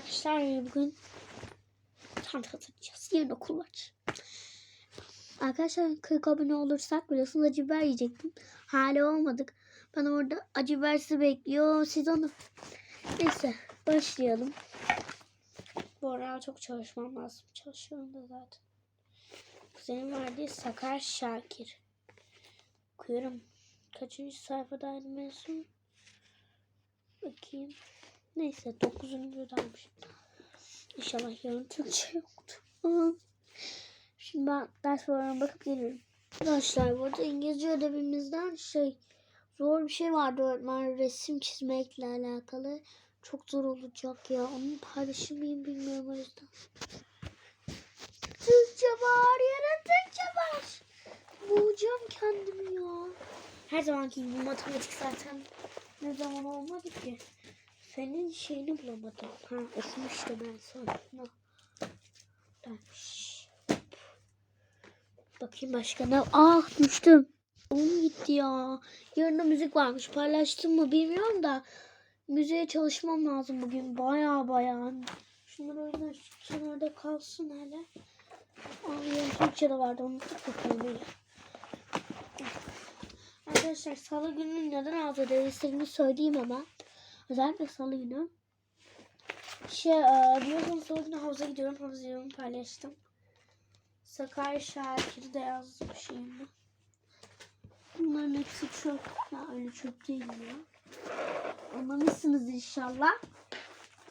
Arkadaşlar bugün çanta satacağız. Yarın okul var. Arkadaşlar 40 abone olursak biliyorsunuz acı biber yiyecektim. Hala olmadık. Ben orada acı biber sizi bekliyor. Siz onu. Neyse başlayalım. Bu ara çok çalışmam lazım. Çalışıyorum da zaten. Kuzenim vardı Sakar Şakir. Okuyorum. Kaçıncı sayfadaydı mezun? Bakayım. Neyse 9. dalmışım. İnşallah yarın Türkçe yoktu. Aa. Şimdi ben ders programına bakıp gelirim. Arkadaşlar burada İngilizce ödevimizden şey zor bir şey vardı öğretmen resim çizmekle alakalı. Çok zor olacak ya. Onu paylaşır mıyım bilmiyorum o yüzden. Türkçe var. Yarın Türkçe var. Bulacağım kendimi ya. Her zamanki gibi matematik zaten ne zaman olmadı ki. Senin şeyini bulamadım. Ha okumuştum ben. Dermiş. Bakayım başka ne? Ah düştüm. Oğlum gitti ya. Yarın da müzik varmış. Paylaştım mı bilmiyorum da. Müziğe çalışmam lazım bugün. Baya baya. Şunlar o yüzden şu kenarda kalsın hele. Aa yarın Türkçe de vardı. Unuttuk bakalım. Arkadaşlar salı günü neden az ödev söyleyeyim ama. Özellikle salı günü. Şey, e, biliyorsunuz salı günü havuza gidiyorum. Havuza gidiyorum paylaştım. Sakarya Şakir'i de yazmışım. Bunların hepsi çöp. Ya öyle çöp değil ya. Anlamışsınız inşallah.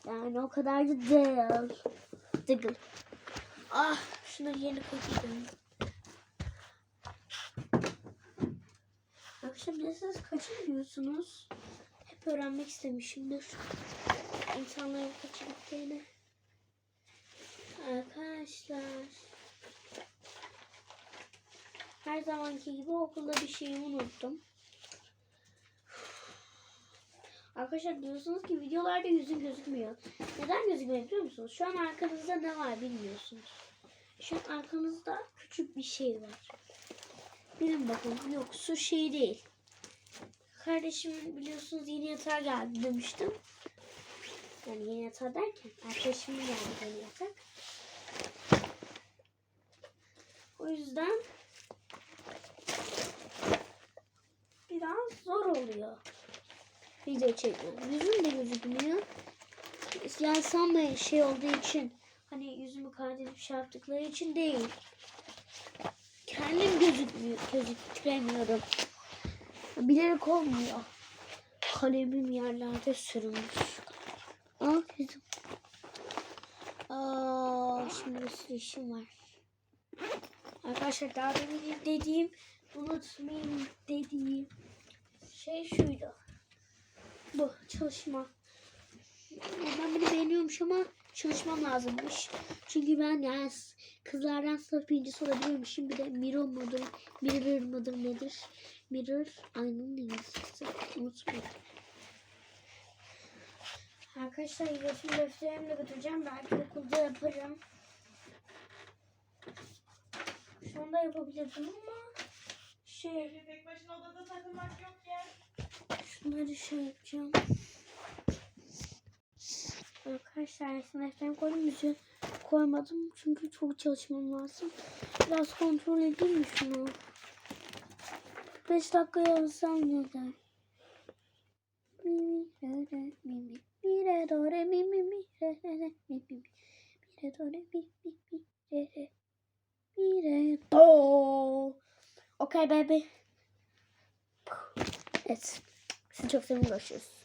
Yani o kadar da değil. Değil. Ah şunu yeni koyayım. Arkadaşlar bilirsiniz kaçı biliyorsunuz? Hep öğrenmek istemişimdir. İnsanların kaçı bittiğini. Arkadaşlar. Her zamanki gibi okulda bir şeyimi unuttum. Arkadaşlar diyorsunuz ki videolarda yüzün gözükmüyor. Neden gözükmüyor biliyor musunuz? Şu an arkanızda ne var bilmiyorsunuz. Şu an arkanızda küçük bir şey var. Bilin bakın yok su şey değil. Kardeşim biliyorsunuz yeni yatağa geldi demiştim. Yani yeni yatağa derken arkadaşımın geldi yeni yatak. O yüzden biraz zor oluyor video çekmek. Yüzüm de gözükmüyor. Yani sanmayın şey olduğu için hani yüzümü kaydedip şey yaptıkları için değil. Kendim gözükmüyor, gözüktüremiyorum. Bilerek olmuyor. Kalemim yerlerde sürülmüş. Ah yüzüm. Aa, şimdi bir sürü işim var. Arkadaşlar daha demin dediğim, unutmayın dediğim şey şuydu. Bu çalışma. Ben bunu beğeniyormuş ama çalışmam lazımmış. Çünkü ben yani kızlardan sınıf birincisi olabiliyormuşum. Bir de mirror mudur, mirror mudur nedir? Mirror aynanın İngilizcesi. Unutmayın. Arkadaşlar resim defterimi de götüreceğim. Belki okulda yaparım. Şu anda yapabilirdim ama şey Tek başına odada takılmak yok ya. şunları şey yapacağım. Arkadaşlar resim defterimi koydum. Müziği koymadım çünkü çok çalışmam lazım. Biraz kontrol edeyim mi şunu? 5 dakika yazsam yeter. Mi mi re mi mi mi re do re mi mi mi re re re mi mi mi mi re do re mi mi mi re re mi re do. Okay baby. Evet. Sizi çok seviyorum. Görüşürüz.